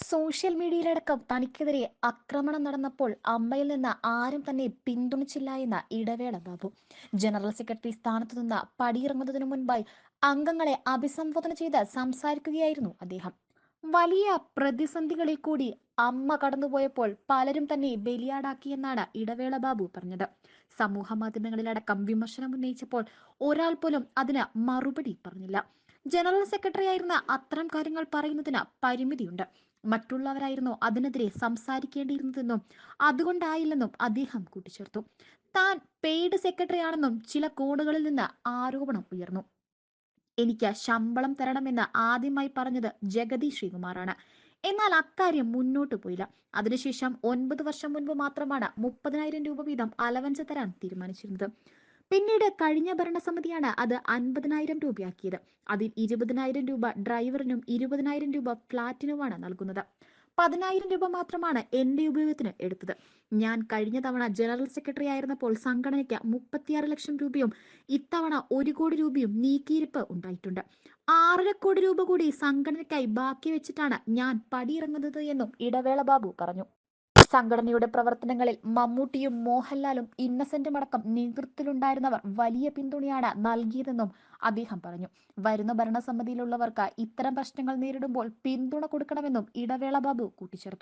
Social മീഡിയയിലടക്കം തനിക്കെതിരെ ആക്രമണം നടന്നപ്പോൾ അമ്മയിൽ നിന്ന് ആരും തന്നെ പിന്തുണച്ചില്ല എന്ന ഇടവേള ബാബു. ജനറൽ സെക്രട്ടറി സ്ഥാനത്തു നിന്ന് പടിയിറങ്ങുന്നതിനു മുൻപായി അംഗങ്ങളെ അഭിസംബോധന ചെയ്ത് സംസാരിക്കുകയായിരുന്നു അദ്ദേഹം. വലിയ പ്രതിസന്ധികളിൽ കൂടി അമ്മ കടന്നുപോയപ്പോൾ പലരും തന്നെ ബലിയാടാക്കിയെന്നാണ് ഇടവേള ബാബു പറഞ്ഞത്. സമൂഹ മാധ്യമങ്ങളിലടക്കം വിമർശനം ഉന്നയിച്ചപ്പോൾ ഒരാൾ പോലും അതിന് മറുപടി പറഞ്ഞില്ല. ജനറൽ സെക്രട്ടറി ആയിരുന്ന അത്തരം കാര്യങ്ങൾ പറയുന്നതിന് പരിമിതിയുണ്ട്. മറ്റുള്ളവരായിരുന്നു അതിനെതിരെ സംസാരിക്കേണ്ടിയിരുന്നതെന്നും അതുകൊണ്ടായില്ലെന്നും അദ്ദേഹം കൂട്ടിച്ചേർത്തു. താൻ പെയ്ഡ് സെക്രട്ടറി ആണെന്നും ചില കോണുകളിൽ നിന്ന് ആരോപണം ഉയർന്നു. എനിക്ക് ശമ്പളം തരണമെന്ന് ആദ്യമായി പറഞ്ഞത് ജഗതി ശ്രീകുമാറാണ്. എന്നാൽ അക്കാര്യം മുന്നോട്ട് പോയില്ല. അതിനുശേഷം ഒൻപത് വർഷം മുൻപ് മാത്രമാണ് മുപ്പതിനായിരം രൂപ വീതം അലവൻസ് തരാൻ തീരുമാനിച്ചിരുന്നത്. പിന്നീട് കഴിഞ്ഞ ഭരണസമിതിയാണ് അത് അൻപതിനായിരം രൂപയാക്കിയത്. അതിൽ ഇരുപതിനായിരം രൂപ ഡ്രൈവറിനും ഇരുപതിനായിരം രൂപ ഫ്ളാറ്റിനുമാണ് നൽകുന്നത്. പതിനായിരം രൂപ മാത്രമാണ് എന്റെ ഉപയോഗത്തിന് എടുത്തത്. ഞാൻ കഴിഞ്ഞ തവണ ജനറൽ സെക്രട്ടറി ആയിരുന്നപ്പോൾ സംഘടനയ്ക്ക് മുപ്പത്തിയാറ് ലക്ഷം രൂപയും ഇത്തവണ ഒരു കോടി രൂപയും നീക്കിയിരിപ്പ് ഉണ്ടായിട്ടുണ്ട്. ആറര കോടി രൂപ കൂടി സംഘടനയ്ക്കായി ബാക്കി വെച്ചിട്ടാണ് ഞാൻ പടിയിറങ്ങുന്നത് എന്നും ഇടവേള ബാബു പറഞ്ഞു. സംഘടനയുടെ പ്രവർത്തനങ്ങളിൽ മമ്മൂട്ടിയും മോഹൻലാലും ഇന്നസെന്റും അടക്കം നേതൃത്വത്തിലുണ്ടായിരുന്നവർ വലിയ പിന്തുണയാണ് നൽകിയതെന്നും അദ്ദേഹം പറഞ്ഞു. വരുന്ന ഭരണസമിതിയിലുള്ളവർക്ക് ഇത്തരം പ്രശ്നങ്ങൾ നേരിടുമ്പോൾ പിന്തുണ കൊടുക്കണമെന്നും ഇടവേള ബാബു കൂട്ടിച്ചേർത്തു.